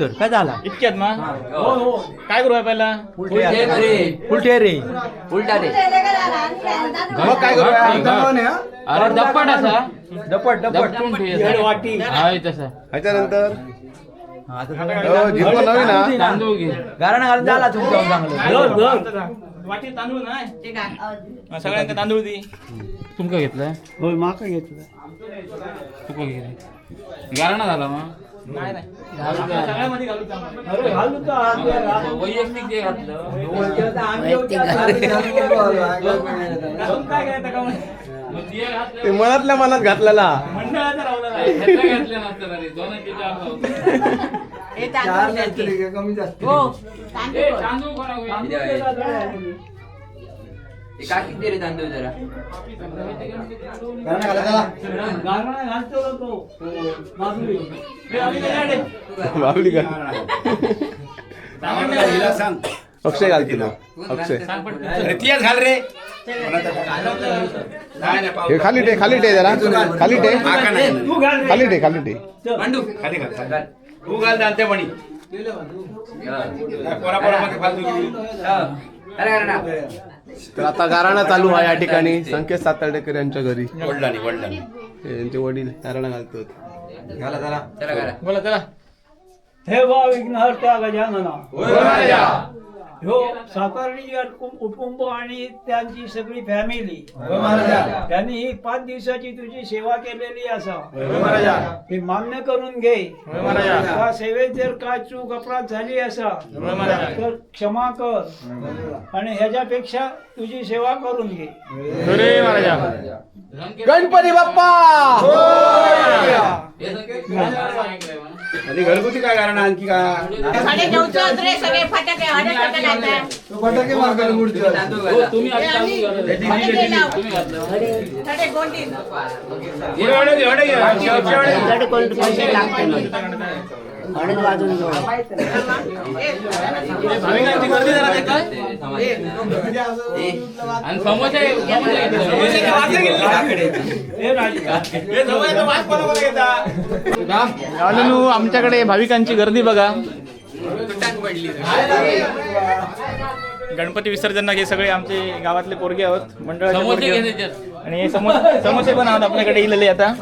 तर काय झाला? इतक्यात मा काय करू पहिला ठेर रे उलटा रे मग काय करूया अरे दप्पट असा? दपट दपट दपटून ठेव वाटी. हाय तसा. ह्याच्यानंतर? हा, हो, नवीन हा. तांदूळ घे. गारण घालून झाला चांगलं. वाटी तांदूळ हा, तांदूळ दी. तुमका घेतलं होय माका घेतलं तुका घेतलं गारणा झाला मग. नाही नाही. सगळ्यामध्ये घालू चांगलं. अरे घालू का? हात वर हात? वैयक्तिक जे घातलं. घालून काय करायचं का मग? मग ते घातलं मनातल्या मनात घातलेला. मंडळाचा रावला नाही. ह्याचं घातलं नसतं ना रे दोनाचे चार लावतो. चार काहीतरी का. कमी जास्त ए, तांदूळ कोणा होईल? गारणा घालतो ना तो. हे आम्ही काय काढे? बाबली का? सांग. अक्षय घालतील ना. अक्षय. सांग पटकन. हे खाली ठे खाली ठे जरा. खाली ठे तू घाल रे. खाली ठे खाली ठे तर आता गाराणा चालू आहे या ठिकाणी. संकेत सातर्डेकर यांच्या घरी. हे यांचे वडील गाराणा घालतात बोला चला. हे वा विघ्नहर्त्या गजानना. हो सातारणी कुटुंब आणि त्यांची सगळी फॅमिली त्यांनी ही पाच दिवसाची तुझी सेवा केलेली असा. हे मान्य करून घे. त्या सेवेत जर काय चूक अपराध झाली असा तर क्षमा कर. आणि ह्याच्यापेक्षा तुझी सेवा करून घे. गणपती बाप्पा. आणि घरगुती काय कारण आणखी काय फटाके हडे फटाके लागतात फटाके मारकाला हो, तुम्ही आता तांदूळ घातलं. फटाके लाव. तुम्ही घातलं. साडे कोणती भाविकांची गर्दी जरा ते हे हे? आलेलो आमच्याकडे भाविकांची गर्दी बघा गणपती विसर्जन हे सगळे आमचे गावातले पोरगे आहोत मंडळाचे समोसे पोरगे घे आहोत. त्याच्यात. आणि समोसे समोसे पण आहोत आपल्याकडे इलेले आता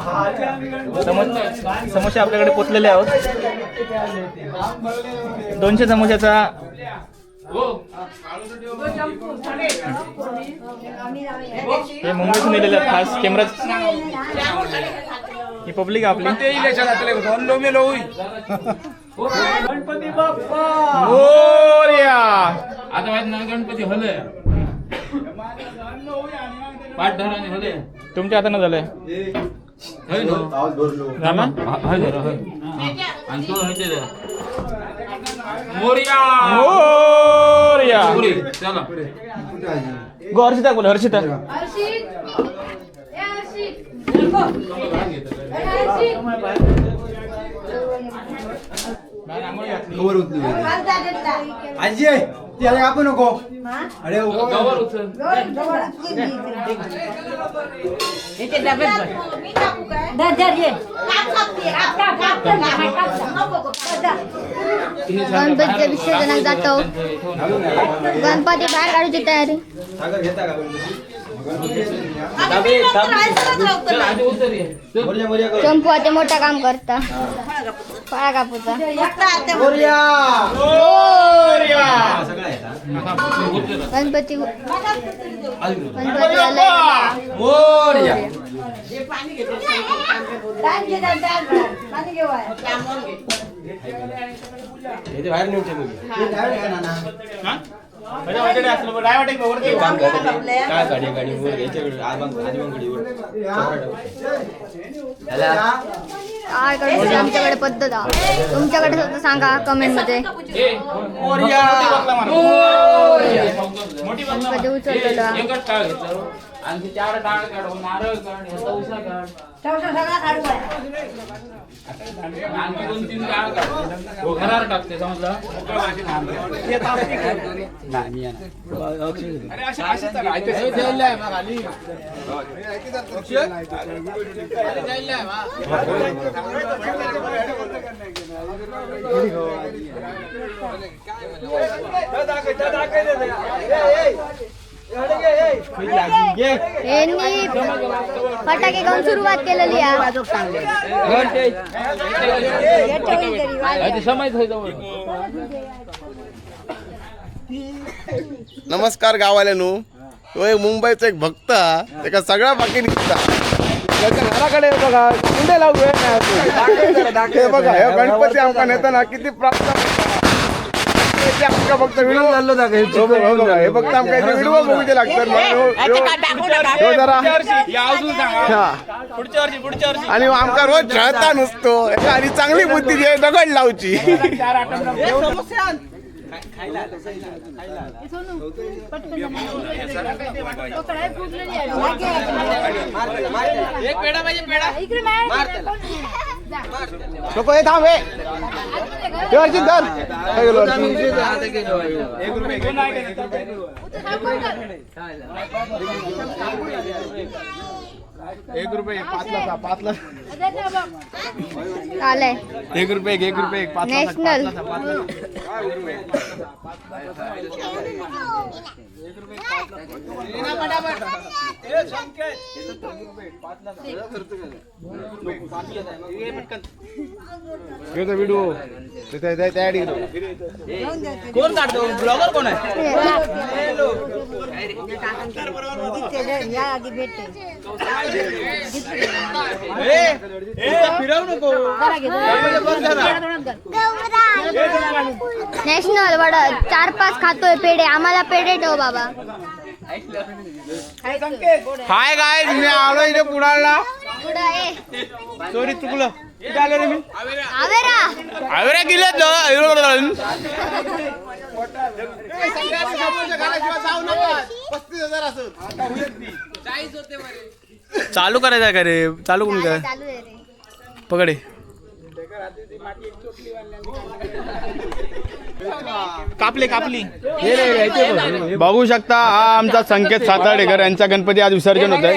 समोसे आपल्याकडे पोचलेले आहोत दोनशे समोशाचा हो मुंबईतून आहेत खास कॅमेरा ही पब्लिक आपली. गणपती बाप्पा. आता माहीत ना गणपती हलय. पाठ धराने तुमच्या हातानं झालंय. हय ना? हा- हय जरा हय. आणि तो हयते जरा मोरया! मोरया! मोरी चला. गो हर्षिता बोल हर्षिता. आजी त्याला अरे गवर उचल? काप काप, काप. नको, नको. गणपतीच्या विसर्जनात जातो गणपती बाहेर काढूची तयारी. चल. चंपू आता मोठं काम करता फळा कापूचा फक्त आता मोरया उचल. गणपती आलाय हे घेऊ आहे. त्यामुळं घे. हा? बरं. काय आमच्याकडे पद्धत आहे. तुमच्याकडे फक्त सांगा कमेंटमध्ये उचललेलो आणखी चार काढ काढ नारळ काढ ह्याचा उसा काढ ठेवशो सगळा काढू बाहेर. आणखी दोन तीन काढ काढ हो, घरावर टाकते समजलं नाही मी येणार. हे द्यायला आहे मग आली. अरे द्यायला यांनी फटाके घेऊन सुरुवात केलेली नमस्कार गावाले नू तो एक मुंबईचा एक भक्त हा. त्याका सगळा बाकी निघता त्याच्या घराकडे बघा कुंडे लावू हे बघा हे गणपती आमका नेताना किती प्राप्त फक्त व्हिडिओ चाललो दाखव, हे फक्त आमका इथे व्हिडिओ बघूचे लागतात जरा. या अजून सांगा. पुढच्या वर्षी पुढच्या वर्षी. आणि आमका रोज झळता नसतो. आणि चांगली बुद्धी दे दगड लावची. एक पेढा पाहिजे पेढा. नको हे थांब हे. अर्जित धर. गेलो अर्जित. एक रुपये पाचला सहा, पाचला आलंय एक रुपये. एक एक रुपये. एक पाचला सहा, नॅशनल पाचला सहा, पाचला सहा. हे तो व्हिडिओ तिथे त्या- त्या येतो. कोण काढतो? ब्लॉगर कोण आहे? फिरवू नको. नॅशनल वड चार पाच खातोय पेढे. आम्हाला पेढे ठेव बाबा. हाय गाय मी आलो इथे पुण्याला. सॉरी चुकलं. कुठे आलो रे मी. आवेरा. आवेरा गेलेत चालू करायचं का रे? चालू कोण काय चालू आहे रे. पकडे कापले कापली. बघू. शकता हा आमचा संकेत साताडेकर यांचा गणपती आज विसर्जन होत आहे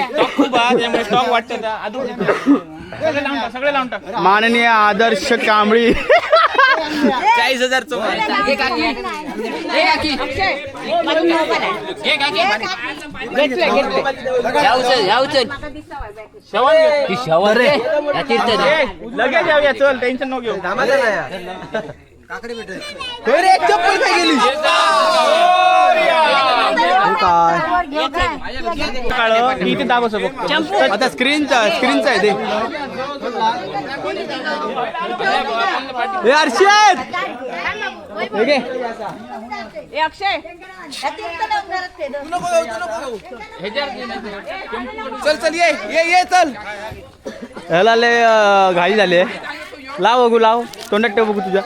सगळे लावून टाक माननीय आदर्श कांबळी. चाळीस हजार लगेच जाऊया इथे दाबस बघतो आता स्क्रीनचा स्क्रीनचा आहे ते. हे अर्षद चल चल ये ये ये चल. ह्याला लय घाई झाली आहे. लाव बघू लाव. तोंडात ठेव बघू तुझ्या.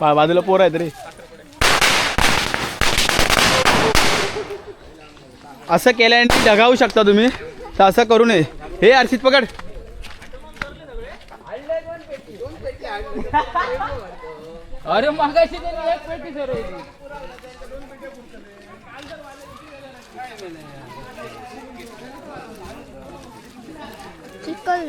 बा- बाजूला पोर आहेत रे. असं केल्याने जगावू शकता तुम्ही तर असं करू नये. हे अर्षित पकड. अरे मागाशी त्यांनी एक पेटी सर चिकल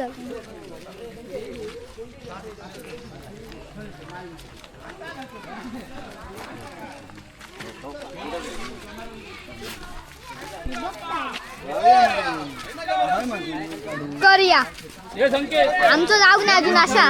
करूया. हे संकेत. आमचं जाऊ नाही अजून अशा.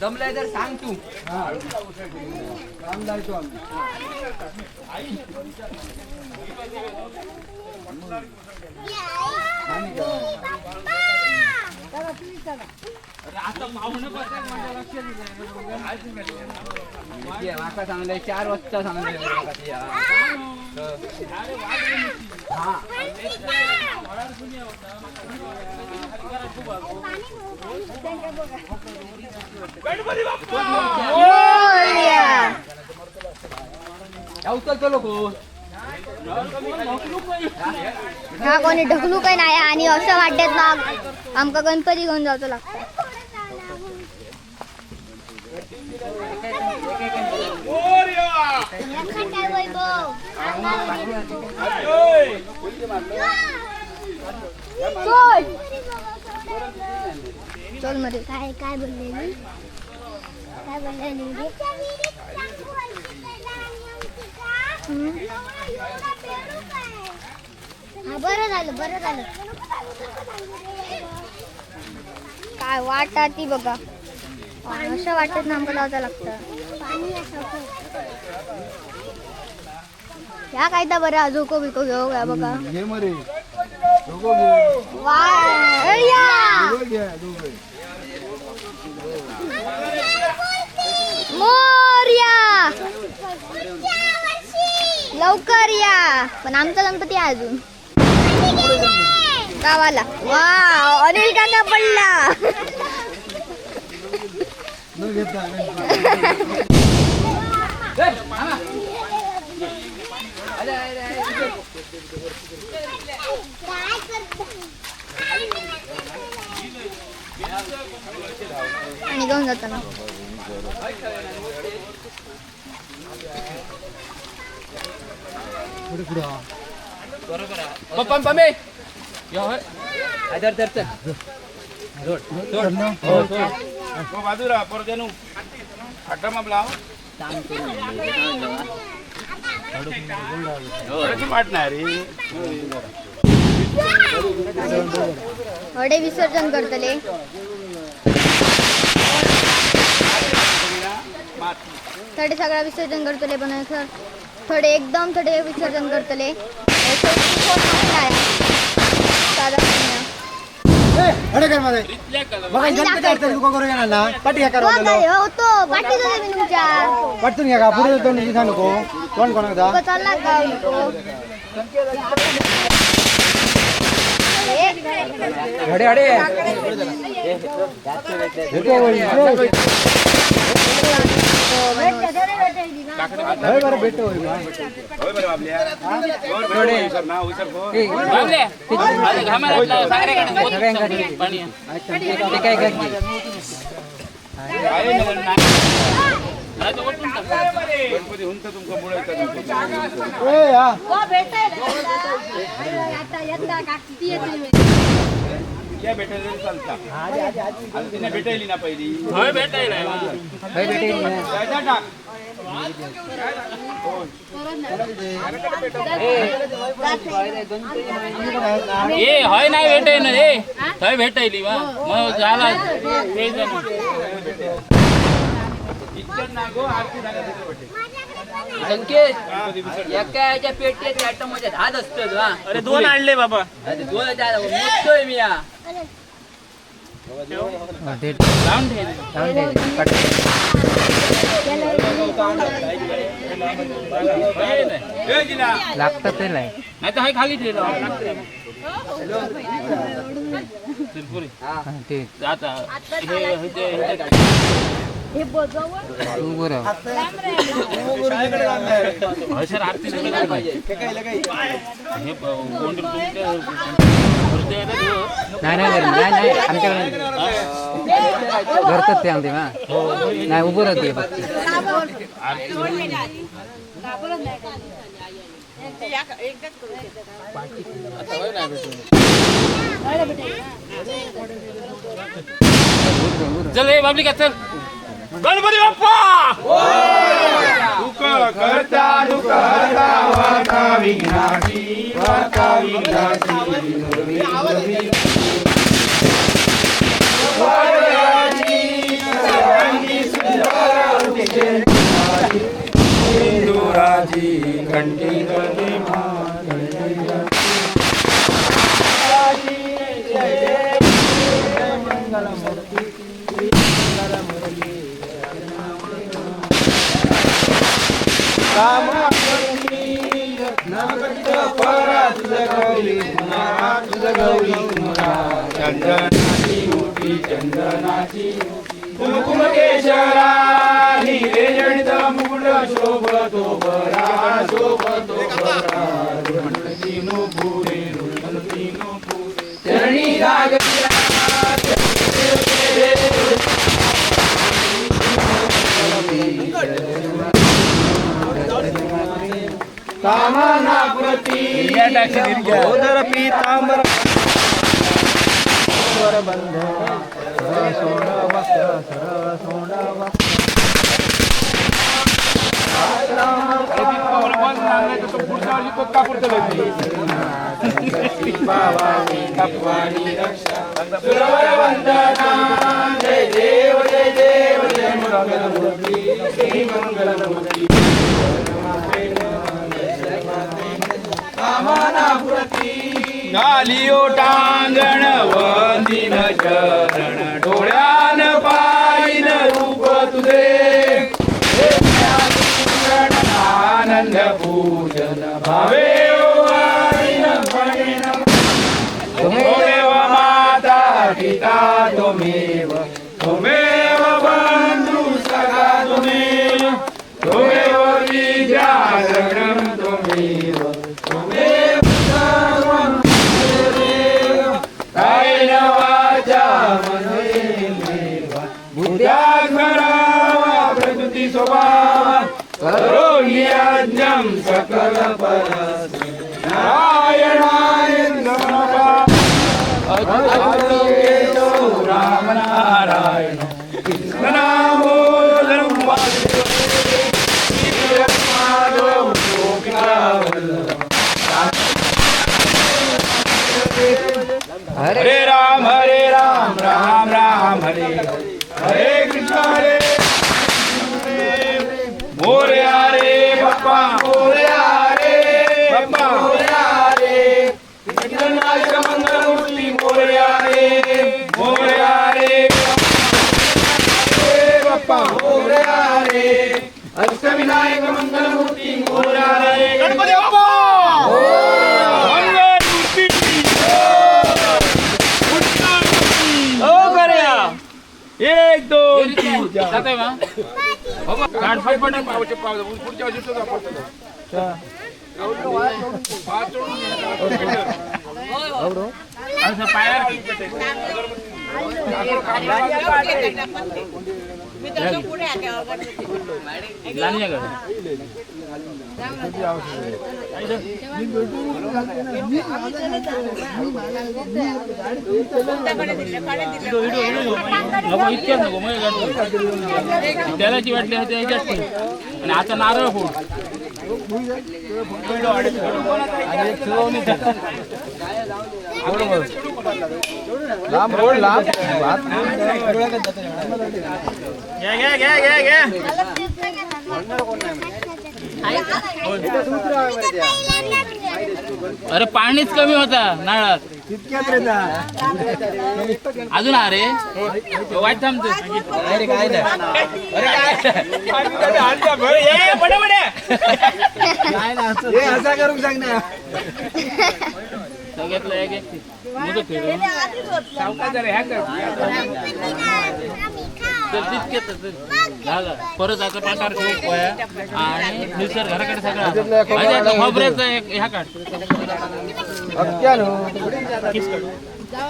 जमलंय तर सांग तू माका सांगलंय चार वाजता सांगलंय उचलतो लोक. हा कोणी ढकलू काय नाही आणि असं वाटत ना आमका गणपती घेऊन जातो लागतो. चलमध्ये. काय काय बोललेली काय बोललेली हा बरं झालं बरं झालं. काय वाटा ती बघा. असं वाटत ना आम्हाला लावता लागतं. या काय तर बरं झोको बिको घेऊ घ्या बघा! मोरया. लवकर या. पण आमचा गणपती आहे अजून. गावाला. वा अनिल काका पडला. आणि घेऊन जाताना. पप्पा पमे आदर तर चल बाजूला परदेनू खड्डा मापला वाटणार हडे विसर्जन करतले. थोडे सगळा विसर्जन करतले पण असं थोडे एकदम थोडे विसर्जन करतले. शेवटी कोण नाही आहे. साधा पुण्य. आणि दाखवायचं. काय, तो पाठी जाऊ दे मी तुमच्या. पटकन घ्या का? पुढे जातो निधी नको. कोण कोण उगाच चालला का? नको गणपती हुंत तुमका मुळे हा हो भेटायला भेटायला चालता आता तिने भेटायली ना पहिली. होय भेटायला काय भेटेल त्याच्या टाक ए होय नाही भेटाय ना. रे थंय भेटायली वा मग झाला. ते जण. इच्छा नाही गो आरती झाल्या तिथे भेटेल संकेत एका आयटममध्ये दहा असतात वा अरे दोन आणले बाबा. दोन मी या. लावून ठेव होय नाही. लागतात ते नाही नाही तर हाय खाली ठेवलं पुरी ते आता हे नाही हे हो. नाही नाही आमच्याकडे करतात ते आमचे ना नाही उभं राहते. चल ए बाबली का चल गणपती बाप्पा! दुःख करता दुःख हरता वाता विघ्नाशी वाता विघ्नाशी हिंदुराजी कंठी कुमकेशरा हिरे जडित मुकुट शोभतो बरा शोभतो बरा ऋणतीनो पुरे ऋणतीनो पुरे चरणी लागल्या कामना प्रती गोदर पीतांबर जय देव जय देव जय मंगलमूर्ती श्री मंगलमूर्ती घालियो टांगण वंदिन चरण डोळ्यान पाहिन रूप तुझे. आनंद पूजन भावे वारीन माता पिता तुमेव तुमेव बंधु सखा तुमेव तुमेव विद्याधरणं तुमेव प्रकृती स्वभाव करोमि यज्ञं सकलपरस्मै। नारायणाय अद्वैतो रामनारायण। हरे राम हरे राम राम राम हरे हरे हरे। अष्टविनायक मंगलमूर्ती मोरया गणपती करूया एक दोन तीन पुढच्या पायावर? नको इतक्याच नको मग गाडी. तेलाची वाटली होती याच्यात ठेव. आणि आता नारळ फोड लांब रोड लांब. घ्या घ्या घ्या घ्या घ्या. अरे पाणीच कमी होता नळात अजून अरे वाईट थांबतो. अरे काय? बडे बडे सगळ्यातलं एक एक मुदत ठेव. तर तितकेच तर झालं. परत आता पाठार पोया आणि मिसर घराकडे सगळं खोबऱ्याचं एक ह्या काढ.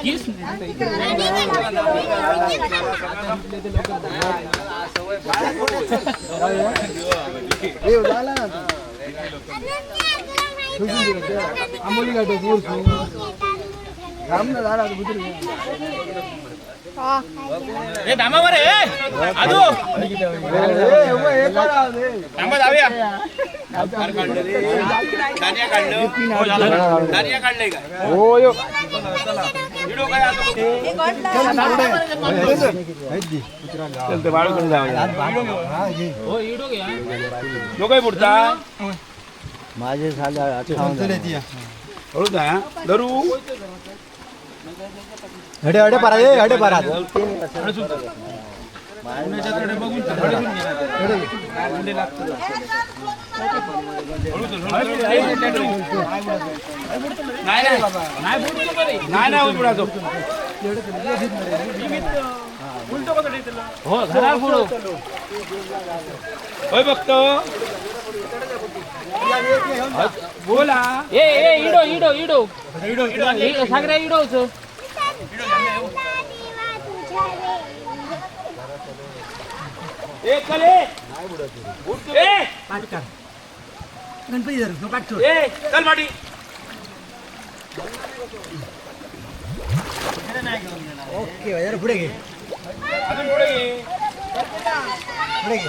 किस? हे बरं आंबोली घाट थांबा जाऊया. झाला काढलं. हो, झालं. धान्या काढलंय यो जाऊया. काय पुढचा. माझे झाले हळू जा धरू? हडे हडे परा हडे परा. नाही नाही. नाही बुडतो कधी. नाही नाही बुडायचो. हो होय बघतो बोला. ए ए इडो इडो इडो. इडो सागऱ्या इडोच ए चले ए. गणपती धर पाठ ए चल पाटी ओके जरा पुढे घे. अजून पुढे ये पुढे घे.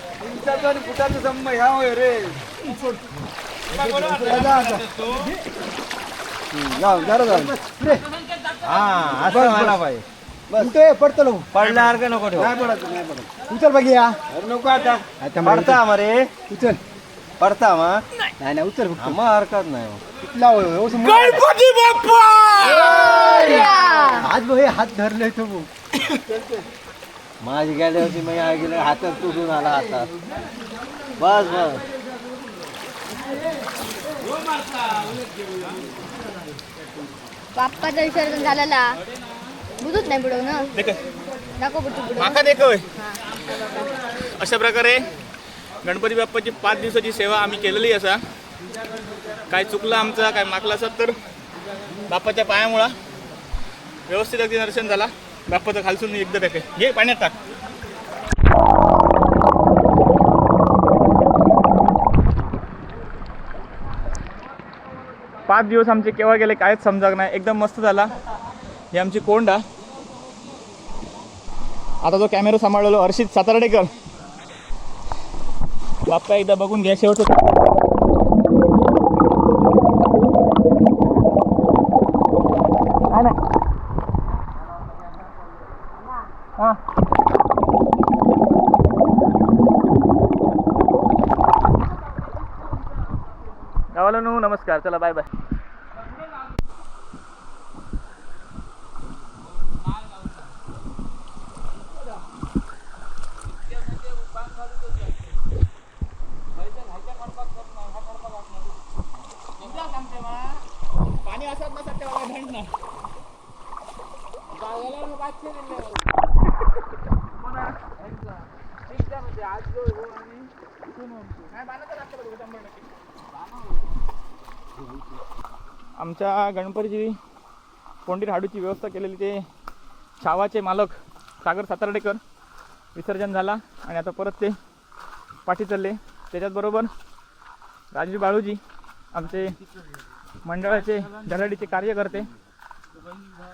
हा असं व्हायला पाहिजे. पडतो लो पडल्यावर का नको ठेव. नाही पडत नाही पडत. उचल बघ या. नको आता. पडता मरे उचल. पडता मग नाही नाही उचल फक्त. मग हरकत नाही गणपती बाप्पा! आज बघ हे हात धरले तो माझी गेल्या होती मग गेले हातात तुटून आला हातात बस बस. बाप्पाचं विसर्जन झालेला. बुजूच नाही बुडव ना? नको बुटू बुडव. माका देखोय अशा प्रकारे गणपती बाप्पाची पाच दिवसाची सेवा आम्ही केलेली असा. काय चुकलं आमचं काय मागलं असत तर बाप्पाच्या पायामुळं व्यवस्थित अगदी दर्शन झाला. बाप्पाचं खालसून एकदा टाके घे पाण्यात टाक. पाच दिवस आमचे केव्हा गेले कायच समजा नाही. एकदम मस्त झाला. हे आमची कोंडा. आता जो कॅमेरा सांभाळलो हर्षित सातारडेकर. बाप्पा एकदा बघून घ्या शेवट हां गावाला नू नमस्कार चला बाय बाय पाणी असत नसत तेव्हा थंड ना आमच्या गणपतीची कोंडीर हाडूची व्यवस्था केलेली ते छावाचे मालक सागर सातार्डेकर विसर्जन झाला आणि आता परत ते पाठी चालले. त्याच्याचबरोबर राजू बाळूजी आमचे मंडळाचे धडाडीचे कार्यकर्ते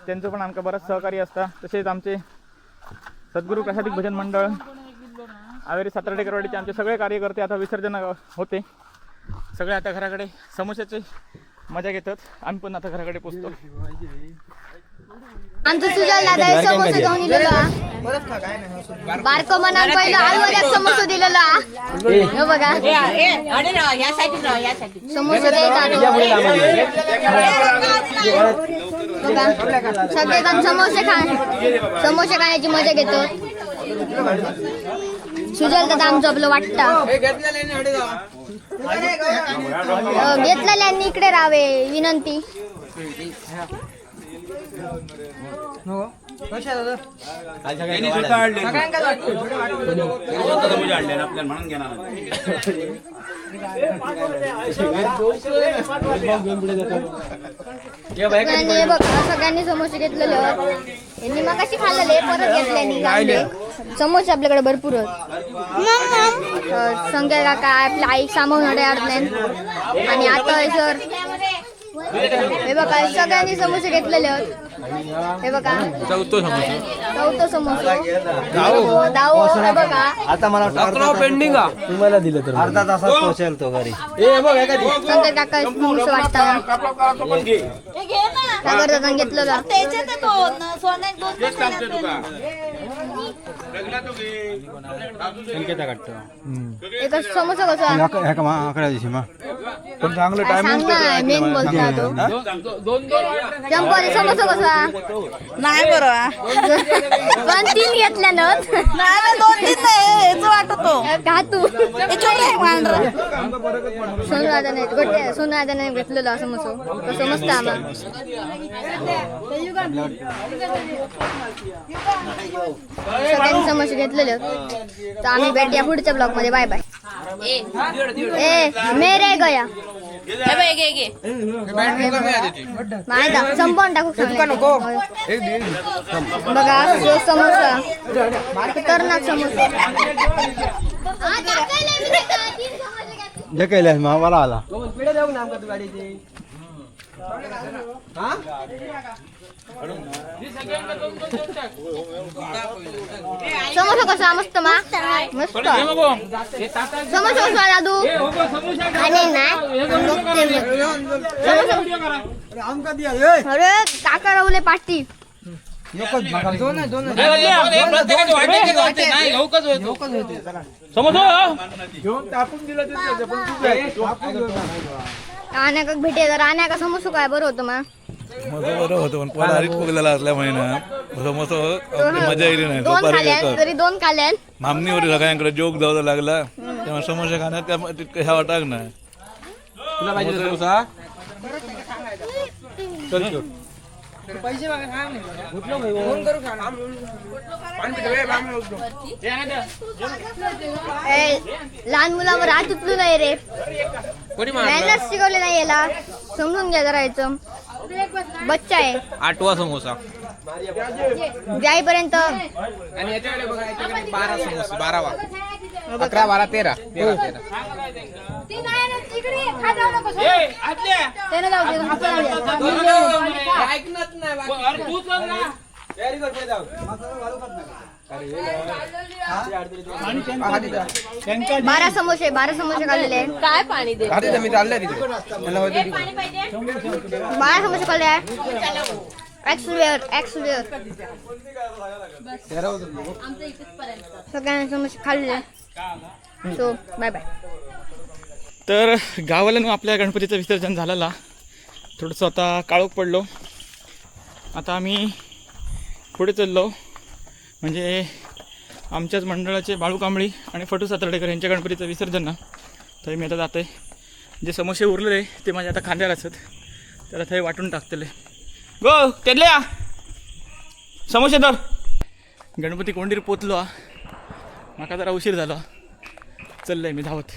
त्यांचं पण आमका बरंच सहकार्य असता. तसेच आमचे सद्गुरू प्रसादिक भजन मंडळ आवेरी सातार्डेकरवाडीचे आमचे सगळे कार्यकर्ते आता विसर्जन होते. सगळे आता घराकडे समोश्याचे मजा घेतात. आम्ही पण आता घराकडे पोचतो. आमचं सुजल दादा समोसे घेऊन इलेलो बारको मनान पहिलं आलू समोसा दिलेला. हे बघा. समोसे देत बघा. सगळेजण समोसे खा. समोसे खाण्याची मजा घेतो. सुजल दादा आमचं आपलं वाटतं घेतलेल्यांनी इकडे राहावे विनंती. सगळ्यांनी हे बघा सगळ्यांनी समोसे घेतलेले आहेत. यांनी मग कशी खाल्लेले परत घेतल्यानी गावले समोसे आपल्याकडे भरपूर आहेत. तर संजय काका आपल्या आई सामावून आणि आता हे सर हे बघा सगळ्यांनी समोसे घेतलेले आहेत. हे बघा. चौथो समोसा. चौथं समोसा. दाव हे बघा. आता मला वाटतं पेंडिंग तुम्हाला दिलं तर अर्धा तासात पोहोचेल तो घरी. शंकर काका समोसा वाटता. सागर दादा घेतलेला. एकच समोसा कसा? अकरा दिवशी मग पण चांगलं सांग ना मेन बोलता तो. चंपरी समोसा कसा? नाही बरोबर पण तीन घेतल्यानं नाही दोन तीन नाही वाटतो. का तू? सोनू सोनू दादाने घेतलेला समोसा. तो समजता आम्हाला. समोसे घेतलेले तर आम्ही भेटूया पुढच्या ब्लॉगमध्ये. बाय बाय ए मेरे गया. माहिती संपवून टाकू. बघा समोसा. खतरनाक समोसा. केलं मला आला. समोसा कसा? मस्त मा? मस्त. समोसा कसा दादू? खाणे नाही अरे काका राहुले पाटी राण्या का भेटे राण्या का समोसा काय? बरं होतं मा. मजा बरं होतं पण पोट हरीत फुगलेला असल्यामुळे ना समोसा आपली मजा येईल नाही दोन दुपारी खाल्यान येतात. तरी दोन खाल्यान मामणीवर सगळ्यांकडे जोक जाऊ लागला तेव्हा समोसा खाण्यात त्या तितकं ह्या वाटाक नाही ए, लहान मुलावर हात उचलू नये रे. मॅनर्स शिकवले नाही याला. समजून घ्या जरायचं बच्चा आहे. आठवा समोसा. जाईपर्यंत. आणि याच्याकडे बघा याच्याकडे बारा समोसे बारावा. अकरा बारा तेरा. तेरा तेरा. त्यानं जाऊ दे, आपण जाऊया. बारा समोसे बारा समोसे खाल्लेले. काय पाणी दे बारा समोसे खाल्ले एक्सवेअर एक्सवेअर सगळ्यांनी समोसे खाल्ले. सो बाय बाय तर गावाला आपल्या गणपतीचं विसर्जन झालेला. थोडंसं आता काळोख पडलो. आता आम्ही पुढे चाललो. म्हणजे आमच्याच मंडळाचे बाळू कांबळी आणि फटू सातर्डेकर यांच्या गणपतीचं विसर्जन ना. तर मी आता जात आहे जे समोसे उरलेले ते माझ्या आता खांद्याला असत त्याला थंय वाटून टाकतले. गो तेडल्या समोसे तर गणपती कोंडीर पोचलो हा. माका जरा उशीर झाला. चाललंय मी धावत.